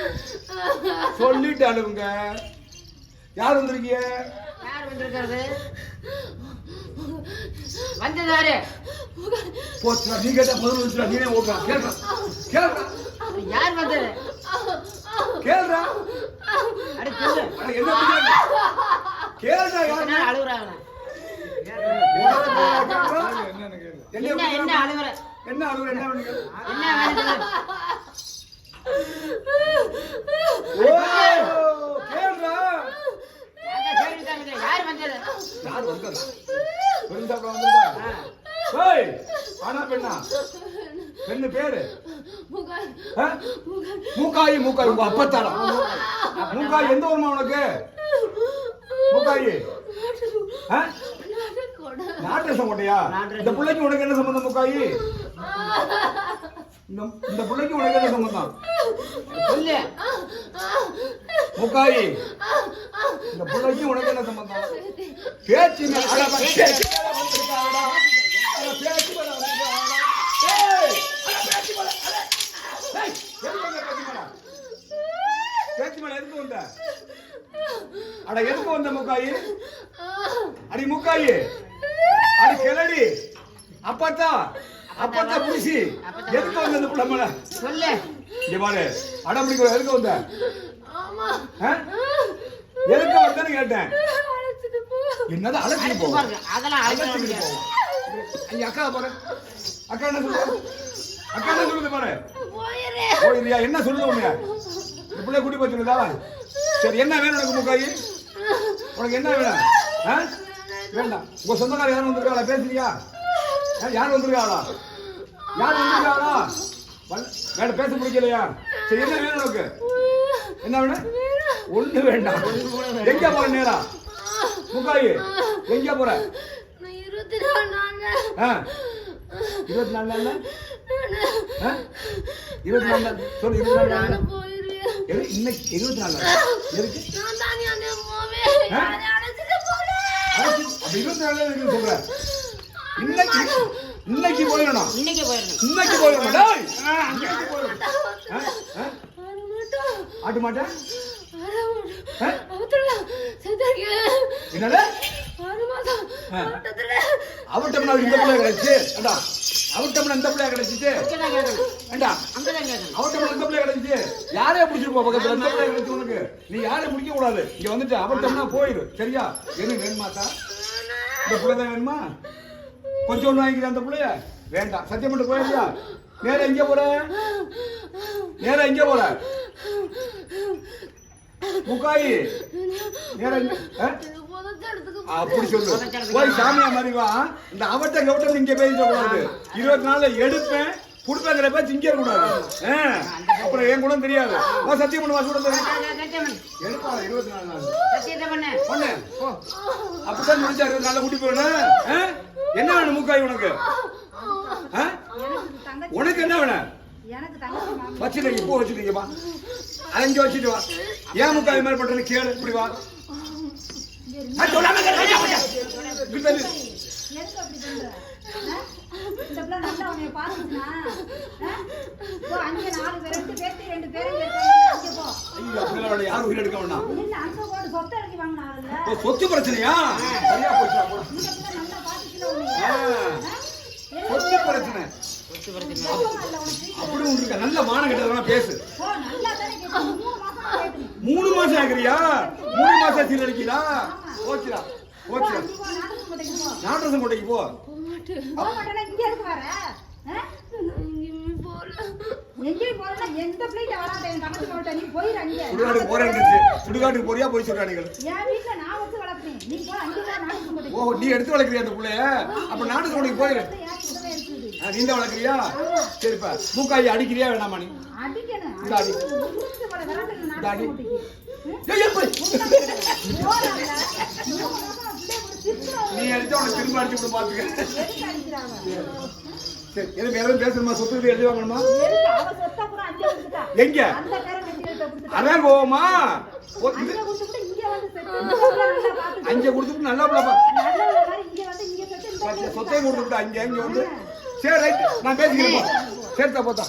பெண்ணா சொல்லிட்டு அழுவுங்க. யார் வந்திருக்கீங்க? யார் வந்திருக்கிறது? வந்ததாரு போச்சுடா நீ கேட்டா பதில் வந்துச்சுடா நீனே ஓடுறா கேள்றா கேள்றா யார் வந்தது? கேள்றா அடி என்ன பண்ணீங்க? கேளுடா யாரு? என்ன அழுகுறாங்க என்ன என்ன அழுகுற என்ன அழுகுற என்ன பண்ணீங்க என்ன ஆனா பெண்ணா? பெண்ணு பேரு? மூக்காயி மூக்காயி உங்க அப்பத்தாடா. மூக்காயி எந்த ஊர்மா உனக்கு? மூக்காயி. ஆ? நாட்டரசம் கோட்டையா இந்த பிள்ளைக்கு உனக்கு என்ன சம்பந்தம் மூக்காயி? இந்த இந்த பிள்ளைக்கு உனக்கு என்ன சம்பந்தம்? மூக்காயி இந்த பிள்ளைக்கு உனக்கு என்ன சம்பந்தம்? பேச்சு பேச்சு மேல எதுக்கு வந்த? அட எதுக்கு வந்த முக்காயி? அடி முக்காயி. அடி கிளடி. அப்பத்தா அப்பத்தா புடிசி எதுக்கு வந்த இந்த புள்ள மேல? சொல்லு. இங்க பாரு. அடம் பிடிக்கிற எதுக்கு வந்த? எதுக்கு வந்தேன்னு கேட்டேன். என்னது அழைச்சிட்டு அழைச்சு போ பாருங்க. அதெல்லாம் அழைச்சிட்டு முடியாது போ ஐயா அக்கா பாரு. அக்கா என்ன சொல்லுது? அக்கா என்ன சொல்லுது பாரு? போயிரியா என்ன சொல்லுது உன்னைய இந்த பிள்ளை கூட்டி போய் சொல்லுதா சரி என்ன வேணும் உனக்கு முக்காயி உனக்கு என்ன வேணும்? ஆ? வேண்டாம். உங்க சொந்தக்கார யாரும் வந்திருக்காளா? பேசுறியா? யார் வந்திருக்காளா? யார் வந்திருக்காளா? வேண்டாம் பேச பிடிக்கலையா சரி என்ன வேணும் உனக்கு? என்ன வேணும்? ஒண்ணு வேண்டாம். எங்க போற நேரா? முக்காயி எங்க போற? இருபத்தி நாலு நாள்ல ஆ? இருபத்தி நாலு நாள் சொல்லு இருபத்தி நாலு நாள் இன்னைக்கு இருபத்தி நாலு நாள் எதுக்கு அப்ப இருபத்தி நாலு நாள் சொல்ற? இன்னைக்கு இன்னைக்கு போயிடணும். இன்னைக்கு போயிடணும். இன்னைக்கு போயிடணும் டேய் இன்னைக்கு போயிடணும் ஆ? ஆ? ஆட்டு மாட்டேன் ஆ? என்னது? அவட்டம்னா இந்த பிள்ளை கிடைச்சு ஏண்டா? அவட்டம்னா இந்த பிள்ளை கிடைச்சிச்சு? ஏண்டா? அவட்டம்னா இந்த பிள்ளை கிடைச்சிச்சு? யாரைய பிடிச்சிட்டு போ பக்கத்துல? இந்த பிள்ளை கிடைச்சு உனக்கு. நீ யாரையும் பிடிக்க கூடாது. இங்க வந்துட்டு அவட்டம்னா போயிரு. சரியா? என்ன வேணுமாக்கா இந்த பிள்ளை தான் வேணுமா? கொஞ்சம் ஒன்று வாங்கிக்கிறேன் அந்த பிள்ளைய? வேண்டாம். சத்தியம் பண்ணிட்டு போயிடுறியா? நேரா எங்க போற. நேரா எங்க போற. முக்காயி? அப்படி சொல்லு. போய் சாமியா மாதிரி வா. இந்த அவட்ட கவட்டம் இங்க பேசிட கூடாது. இருபத்தி நாலுல எடுப்பேன். குடுப்பேங்கிற பேச்சு இங்க கூடாது. அப்புறம் என் கூட தெரியாது. வா சத்தியம் பண்ணு வா பண்ணு. எடுப்பா இருபத்தி நாலு நாள். பண்ணு. அப்படித்தான் முடிஞ்சா இருபத்தி நாலு கூட்டி போயிடணும்? என்ன வேணும் மூக்காய் உனக்கு? உனக்கு என்ன வேணும்? வச்சுட்டு இப்போ வா. அங்க வச்சுட்டு வா. ஏன் முக்காய் மாதிரி பண்றது கேளு இப்படி வா. சொத்து பிரச்சனையா? சரியா போச்சு போ. இந்த பிள்ளை நல்லா பாத்துச்சுல உன்னைய ஆ, ஆ? சொத்து பிரச்சனை சொத்து பிரச்சனை கோவமா இல்ல உனக்கு அப்படி ஒன்று நல்ல மானம் கெட்டதெல்லாம் பேசு. மூணு மாசம் மூணு ஆகுறியா? மூணு மாசம் சீல் அடிக்கிறா போச்சுடா போ போச்சு போ. சுடுகாட்டுக்கு சுடுகாட்டுக்கு போறியா? போய் சொல்றானுங்க நீ ஓ நீ எடுத்து வளர்க்குறியா அந்த பிள்ளைய? அப்ப நாட்டு கோட்டைக்கு போயிரு. நீ தான் வளர்க்குறியா? சரிப்பா. மூக்காய் அடிக்கிறியா வேணாமா நீ? சித்திரம் நீ அடிச்சா உனக்கு திரும்ப அடிச்சு விட பாத்துக்க. எதுக்கு அடிக்கிறாங்க சரி வேற எதுவும் பேசணுமா? சொத்து எழுதி வாங்கணுமா? எங்க? அதான் இது அங்கே கொடுத்துட்டு இங்க நல்லா இங்க இங்க சொத்தையும் கொடுத்துட்டு அங்க அங்க வந்து. சரி ரைட் நான் பேசிக்கிறேன் போ. சரி போத்தா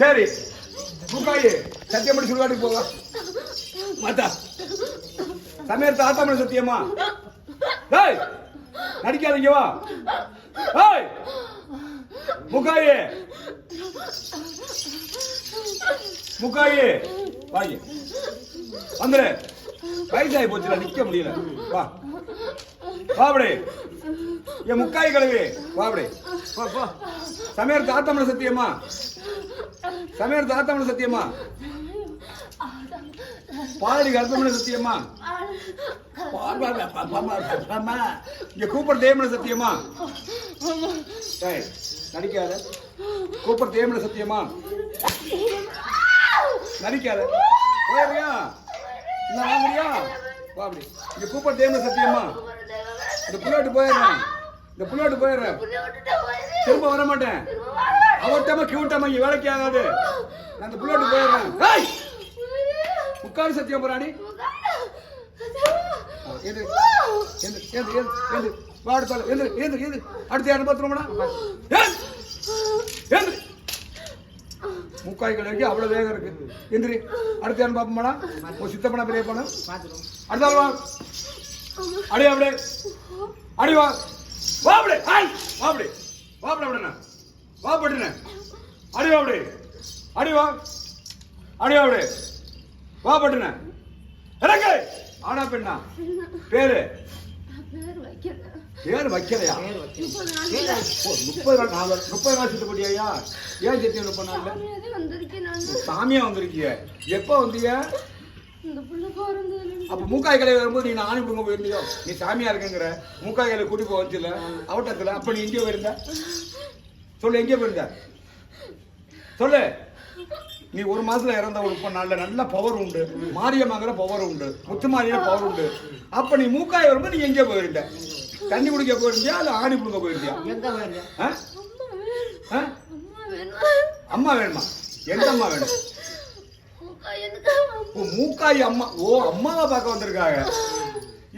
சரி. முக்காயி சத்தியப்படி சுடுகாட்டுக்கு போவா மாத்தா. சமயத்தை ஆத்தாமணி சத்தியமா? டேய் நடிக்காதீங்க வா. ஏய் முக்காயி முக்காயி வாங்க வந்துடு வயசாகி போச்சுல நிக்க முடியல. வா. வா அப்படி. என் முக்காய் கழுவி வாபடி அப்படி. வா சமையல் தாத்தமன சத்தியமா? சமையல் தாத்தமன சத்தியமா? பாடி கருத்தமன சத்தியமா? இங்க கூப்பிட தேவன சத்தியமா? நடிக்காத. கூப்பிட தேவன சத்தியமா? நடிக்காத. வாபடியா என்ன வாங்குறியா இங்க கூப்பிட தேவன சத்தியமா? இந்த புள்ளோட்டு போயிடுறேன். இந்த புள்ளோட்டு போயிடுறேன். திரும்ப வர மாட்டேன் அவட்டமா கியூட்டமா இங்க வேலைக்கு ஆகாது. நான் இந்த புள்ளோட்டு போயிடுறேன். ஏய்! முக்கால் சத்தியம் போறாடி எது எது எது எது எது வா அடுத்தால எது எது எது அடுத்து யாரும் பார்த்துருவோம்டா. எது முக்காய் கிலோக்கு அவ்வளோ வேகம் இருக்கு. எந்திரி. அடுத்து யாரும் பார்ப்போமாடா. ஒரு சித்தப்பனா பெரிய போன பார்த்துருவோம் அடுத்தால அடி அப்படியே அடி வா. வா அப்படியே ஹாய். வா அப்படியே வா அப்படியே அப்படியே வா பட்டுன அடி வா அப்படியே அடி வா. அடி வா அப்படியே வா பட்டுன இறங்கு. ஆனா பெண்ணா. பேரு. பேர் வைக்கலையா? முப்பது நாள் முப்பது நாள் சுத்த போட்டியா ஏன் செத்தி முப்பது நாள்ல சாமியா வந்திருக்கிய. எப்ப வந்தீங்க அப்ப மூக்காய் கலை வரும்போது நீ ஆணி புங்க போயிருந்தியோ நீ சாமியா இருக்குங்கிற. மூக்காய் கலை கூட்டி போக வச்சுல. அவட்டத்துல அப்ப நீ எங்கே போயிருந்த? சொல்லு எங்கே போயிருந்த? சொல்லு. நீ ஒரு மாசத்துல இறந்த ஒரு நாள்ல நல்ல பவர் உண்டு. மாரியம்மாங்கிற பவர் உண்டு. முத்துமாரியில பவர் உண்டு. அப்ப நீ மூக்காய் வரும்போது நீ எங்கே போயிருந்த? தண்ணி குடிக்க போயிருந்தியா இல்ல ஆணி புடுங்க போயிருந்தியா? அம்மா வேணுமா? எந்த அம்மா வேணும்? ஓ மூக்காய் அம்மா. ஓ அம்மாவை பார்க்க வந்திருக்காங்க.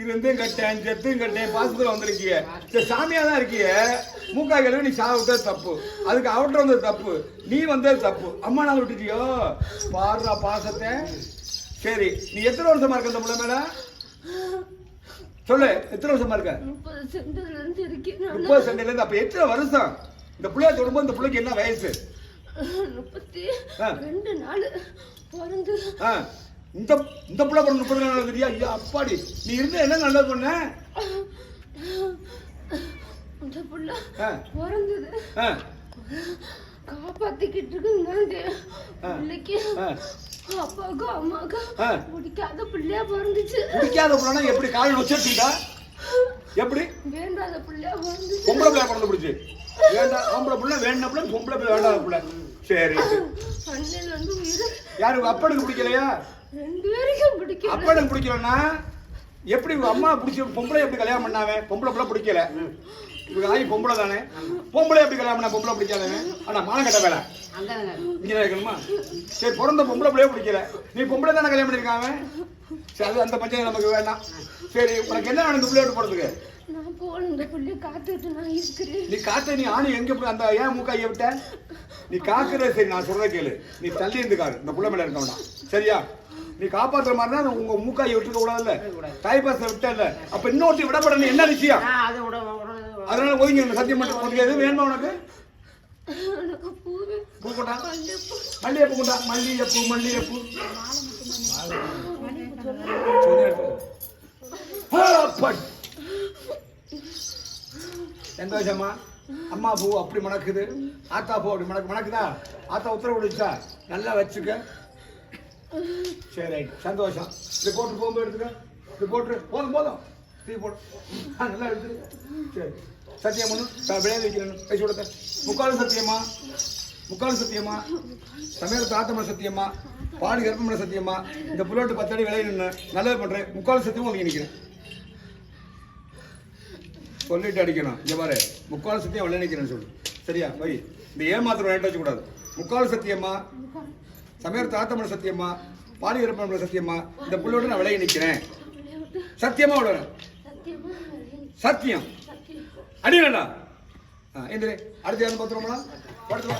இருந்தும் கட்டேன் செத்தும் கட்டேன் பாசத்துல வந்திருக்கீங்க சரி சாமியா தான் இருக்கீங்க மூக்காய் கழுவி நீ சாக விட்டது தப்பு. அதுக்கு அவட்ட வந்தது தப்பு. நீ வந்தது தப்பு. அம்மா நாள் விட்டுட்டியோ? பாடுறா பாசத்தை. சரி நீ எத்தனை வருஷமா இருக்க இந்த முள்ள மேல? சொல்லு எத்தனை வருஷமா இருக்க? முப்பது சண்டையில இருந்து அப்ப எத்தனை வருஷம்? இந்த பிள்ளைய தொடும்போது இந்த பிள்ளைக்கு என்ன வயசு? முப்பத்தி. ரெண்டு நாள். பிறந்து இந்த இந்த பிள்ளை பிறந்த முப்பது நாள் வந்துட்டியா ஐயா அப்பாடி. நீ இருந்து என்ன நல்லது பண்ண? அந்த புள்ள பிறந்தது காப்பாத்திக்கிட்டு இருக்குங்க. பிள்ளைக்கு. அப்பாவுக்கும் அம்மாவுக்கும் ஆ. பிடிக்காத பிள்ளையா பிறந்துச்சு. பிடிக்காத பிள்ளைனா எப்படி கால் வச்சிருக்கீங்க எப்படி? வேண்டாத பிள்ளையா பிறந்துச்சு. பொம்பளை பிள்ளை பிறந்து பிடிச்சி வேண்டாம் ஆம்பளை பிள்ளை வேண்டாம் பிள்ளை பொம்பளை பிள்ளை வேண்டாத பிள்ளை. சரி யாரு அப்பனுக்கு பிடிக்கலையா? ரெண்டு பேருக்கும் பிடிக்கல. அப்பனுக்கு பிடிக்கலன்னா? எப்படி உங்க அம்மா பிடிச்ச பொம்பளை எப்படி கல்யாணம் பண்ணாவே? பொம்பளை பிள்ளை பிடிக்கல. இவங்க ஆகி பொம்பளை தானே? பொம்பளை எப்படி கல்யாணம் பண்ணா பொம்பளை பிடிக்காதவே ஆனா மானம் கட்ட வேலை. இங்கே இருக்கணுமா? சரி பிறந்த பொம்பளை பிள்ளைய பிடிக்கல. நீ பொம்பளை தானே கல்யாணம் பண்ணிருக்காங்க? சரி அது அந்த பஞ்சாயத்து நமக்கு வேண்டாம். சரி உனக்கு என்ன வேணும் இந்த பிள்ளையோட போறதுக்கு? நான் போன இந்த பிள்ளைய காத்துட்டு நான் இருக்கிறேன். நீ காத்த நீ ஆணி எங்க போய் அந்த ஏன் மூக்காய விட்ட? நீ காக்குற சரி நான் சொல்றத கேளு. நீ தள்ளி இருந்து காரு இந்த புள்ள மேல இருக்க வேண்டாம் சரியா? நீ காப்பாத்துற மாதிரி தான் உங்க மூக்காயை விட்டுக்க கூடாதுல்ல. தாய்பாச விட்டல அப்ப இன்னொருத்தி விடப்பட என்ன விஷயம்? அதனால ஒதுங்கி இந்த சத்தியம் மட்டும் உனக்கு எது வேணுமா உனக்கு? எனக்கு பூவே பூ கொண்டா மல்லிகைப்பூ. மல்லிகைப்பூ கொண்டா மல்லிகைப்பூ மல்லிகைப்பூ. சந்தோஷமா அம்மா பூ அப்படி மணக்குது. ஆத்தா பூ அப்படி மணக்கு மணக்குதா? ஆத்தா உத்தரவு நல்லா வச்சுக்க. சரி ரைட். சந்தோஷம். இது போகும்போது எடுத்துக்க. ரிப்போர்ட்ரு போதும் போதும். டீ போடு. ஆ, நல்லா எடுத்து சரி. சத்தியம் பண்ணு விளையாட வைக்கணும் பேசி கொடுத்த முக்காலும் சத்தியமா முக்கால் சத்தியமா சமையல் தாத்தம சத்தியமா பாடி கர்ப்பமன சத்தியமா இந்த புல்லோட்டு பத்தடி விளைய நின்று நல்லது பண்ணுறேன் முக்கால் சத்தியமா வந்து நிற்கிறேன் சொல்லிட்டு அடிக்கணும். இங்கே பாரு. முக்கால் சத்தியம் விளைய நிற்கிறேன்னு சொல்லு. சரியா? வை. இந்த ஏமாத்திரம் வேண்டாம் வச்சுக்கூடாது. முக்கால் சத்தியமா சமையல் தாத்தமல சத்தியமா பாடி சத்தியம்மா இந்த புல்லோட்டு நான் விளைய நிற்கிறேன் சத்தியமா விட சத்தியம். சத்தியம் எந்திரி. அடுத்து யாரும் பார்த்துருவோம்னா படுத்து